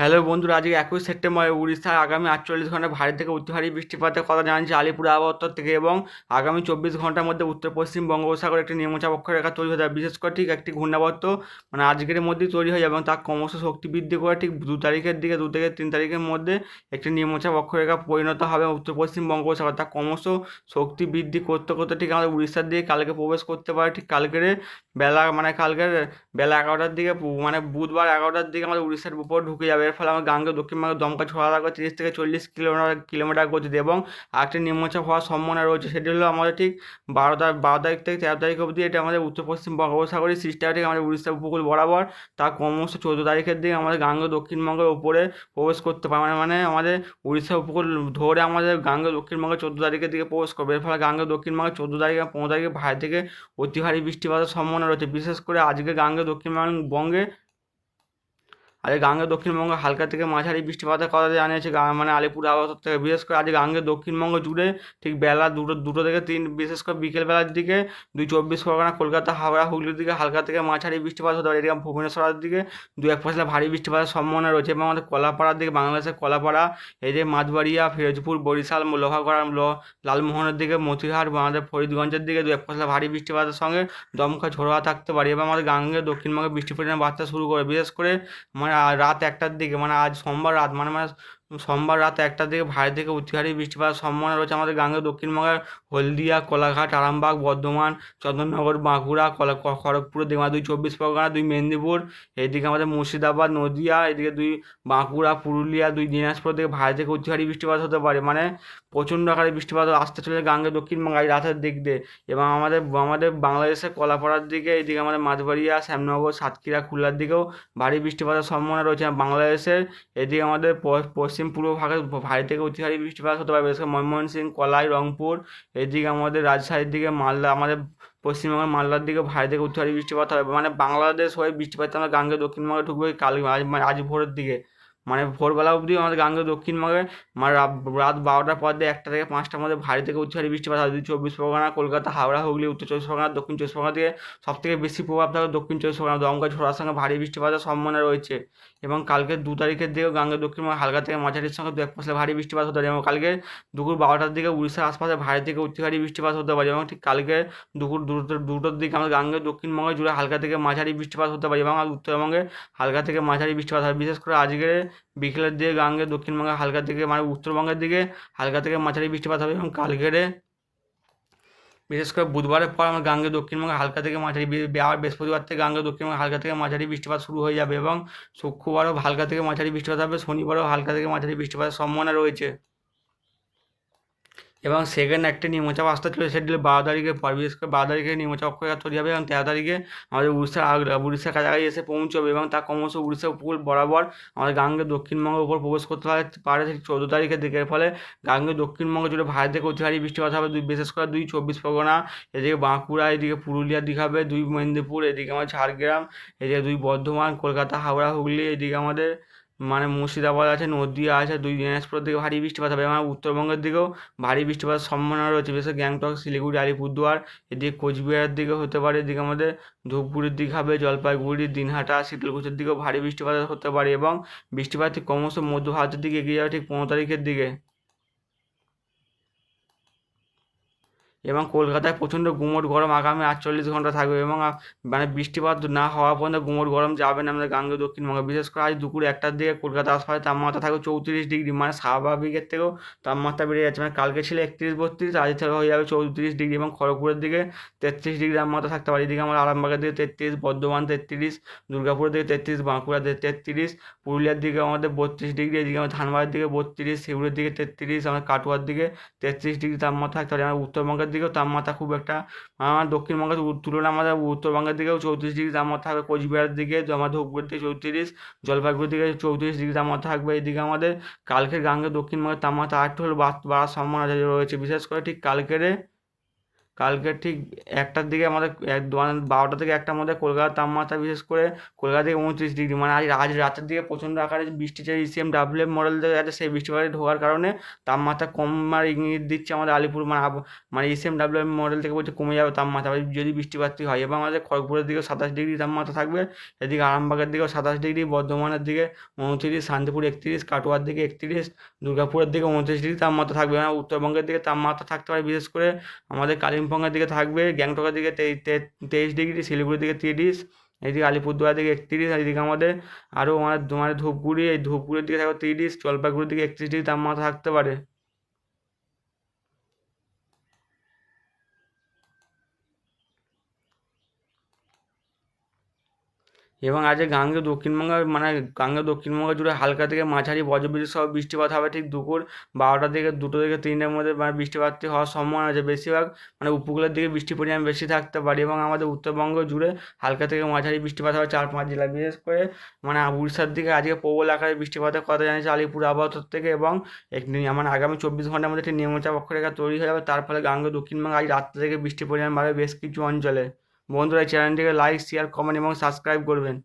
Hello বন্ধুরা, আজকে একুশ সেপ্টেম্বর উড়িষ্যার আগামী আটচল্লিশ ঘণ্টা ভারী থেকে অতি ভারী বৃষ্টিপাতের কথা জানাচ্ছি আলিপুর আবহাওয়া থেকে এবং আগামী চব্বিশ ঘণ্টার মধ্যে উত্তর পশ্চিম বঙ্গোপসাগরে একটি নিম্নচাপ অক্ষরেখা তৈরি হয়ে যাবে বিশেষ করে ঠিক একটি ঘূর্ণাবর্ত মানে আজকের মধ্যেই তৈরি হয়ে যাবে এবং তার ক্রমশ শক্তি বৃদ্ধি করে ঠিক দু তারিখের দিকে, দু থেকে তিন তারিখের মধ্যে একটি নিম্নচাপ অক্ষরেখা পরিণত হবে উত্তর পশ্চিম বঙ্গোপসাগর তার ক্রমশ শক্তি বৃদ্ধি করতে করতে ঠিক আমাদের উড়িষ্যার দিকে কালকে প্রবেশ করতে পারে। ঠিক কালকের বেলা মানে কালকের বেলা এগারোটার দিকে মানে বুধবার এগারোটার দিকে আমাদের উড়িষ্যার উপর ঢুকে যাবে এর ফলে আমার গাঙ্গে দক্ষিণবঙ্গে দমকা ছোড়া থাকবে তিরিশ থেকে চল্লিশ কিলোমিটার কিলোমিটার গতিতে এবং আরেকটি নিম্নচাপ হওয়ার সম্ভাবনা রয়েছে, সেটি হলো আমাদের ঠিক বারো তারিখ বারো তারিখ থেকে তেরো তারিখ অবধি এটা আমাদের উত্তর পশ্চিম বঙ্গোপসাগরের সৃষ্টি ঠিক আমাদের উড়িষ্যা উপকূল বরাবর। তা ক্রমশ চৌদ্দ তারিখের দিকে আমাদের গাঙ্গে দক্ষিণবঙ্গের উপরে প্রবেশ করতে পারে মানে মানে আমাদের উড়িষ্যা উপকূল ধরে আমাদের গাঙ্গে দক্ষিণবঙ্গে চৌদ্দ তারিখের দিকে প্রবেশ করবে। এর ফলে গাঙ্গে দক্ষিণবঙ্গে চৌদ্দ তারিখে, পনেরো তারিখে ভারী থেকে অতি ভারী বৃষ্টিপাতের সম্ভাবনা রয়েছে। বিশেষ করে আজকে গাঙ্গে দক্ষিণবঙ্গে আজকে গাঙ্গে দক্ষিণবঙ্গে হালকা থেকে মাঝারি বৃষ্টিপাতের কথা জানিয়েছে মানে আলিপুর আবহাওয়া থেকে। বিশেষ করে আজকে গাঙ্গে দক্ষিণবঙ্গ জুড়ে ঠিক বেলা দুটো দুটো থেকে তিন, বিশেষ করে বিকেলবেলার দিকে দুই চব্বিশ পরগনা, কলকাতা, হাওড়া, হুগলির দিকে হালকা থেকে মাঝারি বৃষ্টিপাত হতে পারে। এদিকে ভুবনেশ্বরের দিকে দু এক পশলা ভারী বৃষ্টিপাতের সম্ভাবনা রয়েছে এবং আমাদের কলাপাড়ার দিকে, বাংলাদেশের কলাপাড়া, এই যে মাঝবাড়িয়া, ফিরোজপুর, বরিশাল লোহাগড়া লালমোহনের দিকে, মতিহার বা আমাদের ফরিদগঞ্জের দিকে দু এক পশলা ভারী বৃষ্টিপাতের সঙ্গে দমকা ঝোড়ো থাকতে পারে এবং আমাদের গাঙ্গে দক্ষিণবঙ্গে বৃষ্টির পরিমাণ বাড়তে শুরু করে। বিশেষ করে মানে আ- রাত একটার দিকে মানে আজ সোমবার রাত মানে মানে সোমবার রাত একটার দিকে ভারী থেকে অতি ভারী বৃষ্টিপাতের সম্ভাবনা রয়েছে আমাদের গাঙ্গে দক্ষিণবঙ্গের হলদিয়া, কোলাঘাট, আরামবাগ, বর্ধমান, চন্দননগর, বাঁকুড়া, কলা খড়গপুর দিকে দুই চব্বিশ পরগনা, দুই মেদিনীপুর, এদিকে আমাদের মুর্শিদাবাদ, নদিয়া, এদিকে দুই বাঁকুড়া, পুরুলিয়া, দুই দিনাজপুর দিকে ভারী থেকে অতি ভারী বৃষ্টিপাত হতে পারে। মানে প্রচণ্ড আকারে বৃষ্টিপাত আসতে চলে গাঙ্গে দক্ষিণবঙ্গ রাতের দিক দিয়ে। এবং আমাদের আমাদের বাংলাদেশের কলাপাড়ার দিকে, এদিকে আমাদের মাঝবাড়িয়া, শ্যামনগর, সাতক্ষীরা, খুলনার দিকেও ভারী বৃষ্টিপাতের সম্ভাবনা রয়েছে। বাংলাদেশের এদিকে আমাদের প- পশ্চিম পূর্ব ভাগে ভারী থেকে অতিহারী বৃষ্টিপাত হতে পারে। বিশেষ করে ময়মনসিংহ কলাই, রংপুর, এদিকে আমাদের রাজশাহীর দিকে মালদা, আমাদের পশ্চিমবঙ্গের মালদার দিকে ভারী থেকে অতিহারী বৃষ্টিপাত হবে। মানে বাংলাদেশ হয়ে বৃষ্টিপাত আমরা গাঙ্গে দক্ষিণবঙ্গে ঢুকবে কাল মানে আজ ভোরের দিকে। মানে ভোরবেলা অবধি আমাদের গাঙ্গে দক্ষিণবঙ্গে মানে রাত বারোটার পর দিয়ে একটা থেকে পাঁচটার মধ্যে ভারী থেকে অতি ভারী বৃষ্টিপাত হয় চব্বিশ পরগনা, কলকাতা, হাওড়া, হুগলি, উত্তর চব্বিশ পরগনা, দক্ষিণ চব্বিশ পরগনা থেকে সব থেকে বেশি প্রভাব থাকে দক্ষিণ চব্বিশ পরগনা, দমকা, ঝোড়ার সঙ্গে ভারী বৃষ্টিপাতের সম্ভাবনা রয়েছে। এবং কালকে দু তারিখের দিকেও গাঙ্গে দক্ষিণবঙ্গে হালকা থেকে মাঝারির সঙ্গে দু এক পশলা ভারী বৃষ্টিপাত হতে পারে এবং কালকে দুপুর বারোটার দিকে উড়িষ্যার আশপাশে ভারী থেকে অতি ভারী বৃষ্টিপাত হতে পারে এবং ঠিক কালকে দুপুর দুটো, দুটোর দিকে আমাদের গাঙ্গে দক্ষিণবঙ্গে জুড়ে হালকা থেকে মাঝারি বৃষ্টিপাত হতে পারে এবং উত্তরবঙ্গে হালকা থেকে মাঝারি বৃষ্টিপাত হয় বিশেষ করে আজকে বিকেলের দিকে গাঙ্গে, দক্ষিণবঙ্গে হালকা থেকে মানে উত্তরবঙ্গের দিকে হালকা থেকে মাঝারি বৃষ্টিপাত হবে এবং কালকেরে বিশেষ করে বুধবারের পর আমার গাঙ্গে, দক্ষিণবঙ্গে হালকা থেকে মাঝারি আবার বৃহস্পতিবার থেকে গাঙ্গে, দক্ষিণবঙ্গে হালকা থেকে মাঝারি বৃষ্টিপাত শুরু হয়ে যাবে এবং শুক্রবারও হালকা থেকে মাঝারি বৃষ্টিপাত হবে, শনিবারও হালকা থেকে মাঝারি বৃষ্টিপাতের সম্ভাবনা রয়েছে। এবং সেকেন্ড একটা নিম্নচাপ আসতে চলেছে, সেটি বারো তারিখে, পর বিশেষ করে বারো তারিখে নিম্নচাপ তৈরি হবে এবং তেরো তারিখে আমাদের উড়িষ্যার আগ- উড়িষ্যার কাছাকাছি এসে পৌঁছবে এবং তা ক্রমশ উড়িষ্যা উপকূল বরাবর আমাদের গাঙ্গে দক্ষিণবঙ্গের উপর প্রবেশ করতে পারে ঠিক চৌদ্দ তারিখের দিকে। ফলে গাঙ্গে দক্ষিণবঙ্গ জুড়ে ভারী থেকে অতি ভারী বৃষ্টিপাত হবে। দুই বিশেষ করে দুই চব্বিশ পরগনা, এদিকে বাঁকুড়া, এদিকে পুরুলিয়ার দিকে হবে, দুই মেদিনীপুর, এদিকে আমাদের ঝাড়গ্রাম, এদিকে দুই বর্ধমান, কলকাতা, হাওড়া, হুগলি, এদিকে আমাদের মানে মুর্শিদাবাদ আছে, নদীয়া আছে, দুই দিনাজপুর দিকে ভারী বৃষ্টিপাত হবে। এবং উত্তরবঙ্গের দিকেও ভারী বৃষ্টিপাতের সম্ভাবনা রয়েছে। বিশেষ গ্যাংটক, শিলিগুড়ি, আলিপুরদুয়ার, এদিকে কোচবিহারের দিকে হতে পারে। এদিকে আমাদের ধূপগুড়ির দিক হবে, জলপাইগুড়ি, দিনহাটা, শীতলকুচির দিকেও ভারী বৃষ্টিপাত হতে পারে এবং বৃষ্টিপাত ক্রমশ মধ্য ভারতের দিকে এগিয়ে যাবে ঠিক পনেরো তারিখের দিকে। এবং কলকাতায় প্রচণ্ড গুমোট গরম, আগামী আটচল্লিশ ঘণ্টা থাকবে এবং মানে বৃষ্টিপাত না হওয়া পর্যন্ত গুমোট গরম যাবে না আমাদের গাঙ্গে দক্ষিণবঙ্গে। বিশেষ করে আজ দুপুর একটার দিকে কলকাতা আশপাশে তাপমাত্রা থাকবে চৌত্রিশ ডিগ্রি মানে স্বাভাবিকের থেকেও তাপমাত্রা বেড়ে যাচ্ছে। মানে কালকে ছিল একত্রিশ বত্রিশ, আজ থেকে হয়ে যাবে চৌত্রিশ ডিগ্রি এবং খড়গপুরের দিকে তেত্রিশ ডিগ্রি তাপমাত্রা থাকতে পারে। এদিকে আমার আরামবাগের দিকে তেত্রিশ, বর্ধমান তেত্রিশ, দুর্গাপুরের দিকে তেত্রিশ, বাঁকুড়ার দিকে তেত্রিশ, পুরুলিয়ার দিকে আমাদের বত্রিশ ডিগ্রি, এদিকে আমার ধানবাদের দিকে বত্রিশ, সিউড়ির দিকে তেত্রিশ আমার কাটুয়ার দিকে তেত্রিশ ডিগ্রি তাপমাত্রা থাকতে পারে। আমার উত্তরবঙ্গের দিকেও তাপমাত্রা খুব একটা দক্ষিণবঙ্গের তুলনায় আমাদের উত্তরবঙ্গের দিকেও চৌত্রিশ ডিগ্রি তাপমাত্রা থাকবে, কোচবিহারের দিকে আমার ধূপগুড়ির দিকে চৌত্রিশ, জলপাইগুড়ির দিকে চৌত্রিশ ডিগ্রি তাপমাত্রা থাকবে, এদিকে আমাদের কালকের গাঙ্গে দক্ষিণবঙ্গের তাপমাত্রা আট হলে বাড়ার সম্ভাবনা রয়েছে, বিশেষ করে ঠিক কালকেরে কালকে ঠিক একটার দিকে আমাদের এক মানে বারোটা থেকে একটার মধ্যে কলকাতার তাপমাত্রা বিশেষ করে কলকাতা থেকে উনত্রিশ ডিগ্রি। মানে আজ আজ রাতের দিকে প্রচণ্ড আকারে বৃষ্টি যে ইসিএম ডাব্লিউ এফ মডেল যে আছে সেই বৃষ্টিপাতে ঢোকার কারণে তাপমাত্রা কমার ইঙ্গিত দিচ্ছে আমাদের আলিপুর মানে মানে ইসিএম ডাব্লিউ এফ মডেল থেকে বলছে কমে যাবে তাপমাত্রা। যদি বৃষ্টিপাতটি হয় এবং আমাদের খড়গপুরের দিকেও সাতাশ ডিগ্রি তাপমাত্রা থাকবে, এদিকে আরামবাগের দিকেও সাতাশ ডিগ্রি, বর্ধমানের দিকে উনত্রিশ, শান্তিপুর একত্রিশ, কাটোয়ার দিকে একত্রিশ, দুর্গাপুরের দিকে উনত্রিশ ডিগ্রি তাপমাত্রা থাকবে। মানে উত্তরবঙ্গের দিকে তাপমাত্রা থাকতে পারে বিশেষ করে আমাদের কালিম্পংয়ের দিকে থাকবে, গ্যাংটকের দিকে তেইশ ডিগ্রি, শিলিগুড়ির দিকে তিরিশ এইদিকে আলিপুরদুয়ার দিকে একত্রিশ এইদিকে আমাদের আরও আমাদের মানে ধূপগুড়ি, এই ধূপগুড়ির দিকে থাকবে তিরিশ, জলপাইগুড়ির দিকে একত্রিশ ডিগ্রি তাপমাত্রা থাকতে পারে। এবং আজকে গাঙ্গে দক্ষিণবঙ্গ মানে গাঙ্গে দক্ষিণবঙ্গ জুড়ে হালকা থেকে মাঝারি বজ্রবিদ্যুৎ সহ বৃষ্টিপাত হবে ঠিক দুপুর বারোটা থেকে দুটো থেকে তিনটের মধ্যে মানে বৃষ্টিপাতটি হওয়ার সম্ভাবনা আছে বেশিরভাগ মানে উপকূলের দিকে বৃষ্টির পরিমাণ বেশি থাকতে পারে এবং আমাদের উত্তরবঙ্গ জুড়ে হালকা থেকে মাঝারি বৃষ্টিপাত হবে চার পাঁচ জেলা। বিশেষ করে মানে উড়িষ্যার দিকে আজকে প্রবল আকারে বৃষ্টিপাতের কথা জানিয়েছে আলিপুর আবহাওয়া থেকে এবং মানে আগামী চব্বিশ ঘণ্টার মধ্যে একটি নিম্নচাপ অক্ষরেখা তৈরি হয়ে যাবে। তার ফলে গাঙ্গে দক্ষিণবঙ্গে আজ রাত্রে থেকে বৃষ্টির পরিমাণ বাড়বে বেশ কিছু অঞ্চলে। বন্ধুরা চ্যানেলটিকে লাইক শেয়ার কমেন্ট এবং সাবস্ক্রাইব করবেন।